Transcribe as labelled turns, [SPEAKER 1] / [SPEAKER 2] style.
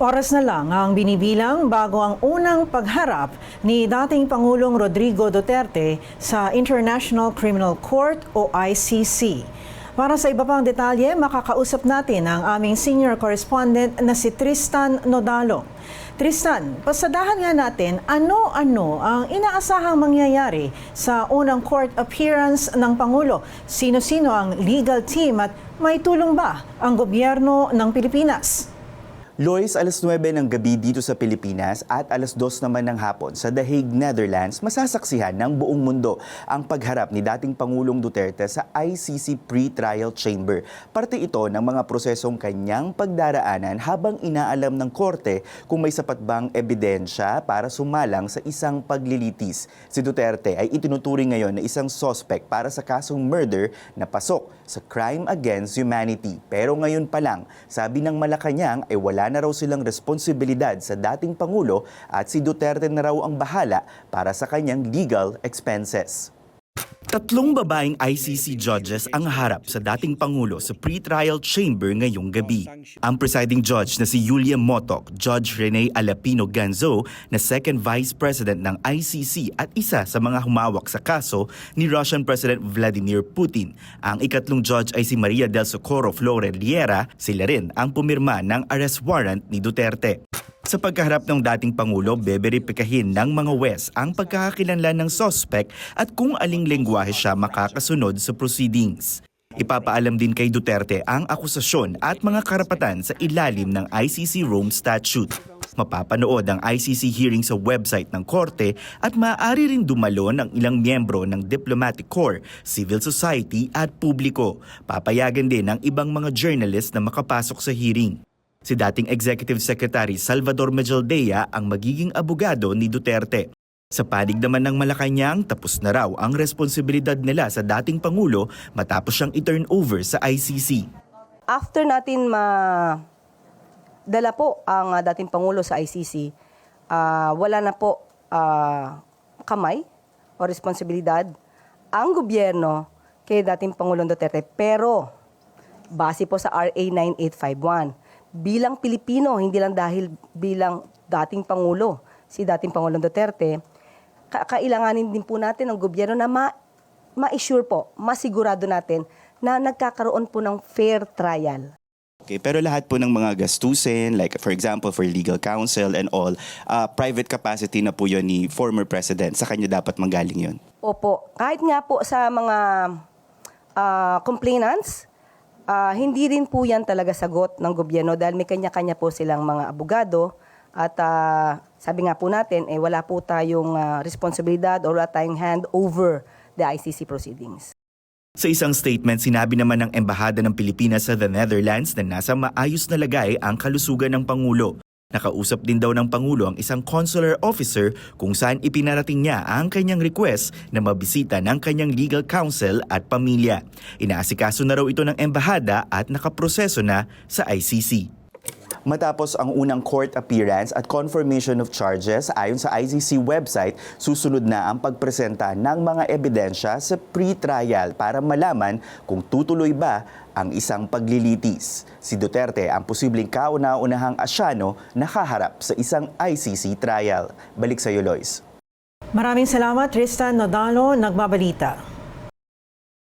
[SPEAKER 1] Oras na lang ang binibilang bago ang unang pagharap ni dating Pangulong Rodrigo Duterte sa International Criminal Court o ICC. Para sa iba pang detalye, makakausap natin ang aming senior correspondent na si Tristan Nodalo. Tristan, pasadahan nga natin ano-ano ang inaasahang mangyayari sa unang court appearance ng Pangulo. Sino-sino ang legal team at may tulong ba ang gobyerno ng Pilipinas?
[SPEAKER 2] Lois, alas 9 ng gabi dito sa Pilipinas at alas 2 naman ng hapon sa The Hague, Netherlands, masasaksihan ng buong mundo ang pagharap ni dating Pangulong Duterte sa ICC Pre-Trial Chamber. Parte ito ng mga prosesong kanyang pagdaraanan habang inaalam ng korte kung may sapat bang ebidensya para sumalang sa isang paglilitis. Si Duterte ay itinuturing ngayon na isang suspect para sa kasong murder na pasok sa crime against humanity. Pero ngayon pa lang, sabi ng Malacanang ay wala na raw silang responsibilidad sa dating Pangulo at si Duterte na raw ang bahala para sa kanyang legal expenses. Tatlong babaeng ICC judges ang harap sa dating Pangulo sa pre-trial chamber ngayong gabi. Ang presiding judge na si Julia Motok, Judge Rene Alapino Ganzo na second vice president ng ICC at isa sa mga humawak sa kaso ni Russian President Vladimir Putin. Ang ikatlong judge ay si Maria del Socorro Flore Riera, sila rin ang pumirma ng arrest warrant ni Duterte. Sa pagkaharap ng dating Pangulo, beberipikahin ng mga West ang pagkakakilanlan ng suspect at kung aling lengguwahe siya makakasunod sa proceedings. Ipapaalam din kay Duterte ang akusasyon at mga karapatan sa ilalim ng ICC Rome Statute. Mapapanood ang ICC hearing sa website ng korte at maaari ring dumalo ng ilang miyembro ng diplomatic corps, civil society at publiko. Papayagan din ng ibang mga journalist na makapasok sa hearing. Si dating Executive Secretary Salvador Mejaldea ang magiging abogado ni Duterte. Sa panig naman ng Malacanang, tapos na raw ang responsibilidad nila sa dating Pangulo matapos siyang i-turn over sa ICC.
[SPEAKER 3] after natin ma dala po ang ah, dating Pangulo sa ICC, ah, wala na po ah, kamay o responsibilidad ang gobyerno kay dating Pangulong Duterte. Pero, base po sa RA 9851, bilang Pilipino, hindi lang dahil bilang dating Pangulo, si dating Pangulong Duterte, ka- kailanganin din po natin ng gobyerno na ma- ma-assure po, masigurado natin na nagkakaroon po ng fair trial.
[SPEAKER 2] Okay, pero lahat po ng mga gastusin, like for example for legal counsel and all, ah, private capacity na po yun ni former president. Sa kanya dapat manggaling yun.
[SPEAKER 3] Opo, kahit nga po sa mga ah, complainants, ah, hindi rin po yan talaga sagot ng gobyerno dahil may kanya-kanya po silang mga abogado at ah, sabi nga po natin, eh, wala po tayong ah, responsibilidad or wala tayong hand over the ICC proceedings.
[SPEAKER 2] Sa isang statement, sinabi naman ng Embahada ng Pilipinas sa the Netherlands na nasa maayos na lagay ang kalusugan ng Pangulo. Nakausap din daw ng Pangulo ang isang consular officer kung saan ipinarating niya ang kanyang request na mabisita ng kanyang legal counsel at pamilya. Inaasikaso na raw ito ng Embahada at nakaproseso na sa ICC. Matapos ang unang court appearance at confirmation of charges ayon sa ICC website, susunod na ang pagpresenta ng mga ebidensya sa pre-trial para malaman kung tutuloy ba ang isang paglilitis. Si Duterte ang posibleng kauna-unahang asyano na kaharap sa isang ICC trial. Balik sa iyo, Lois.
[SPEAKER 1] Maraming salamat, Tristan Nodalo, nagbabalita.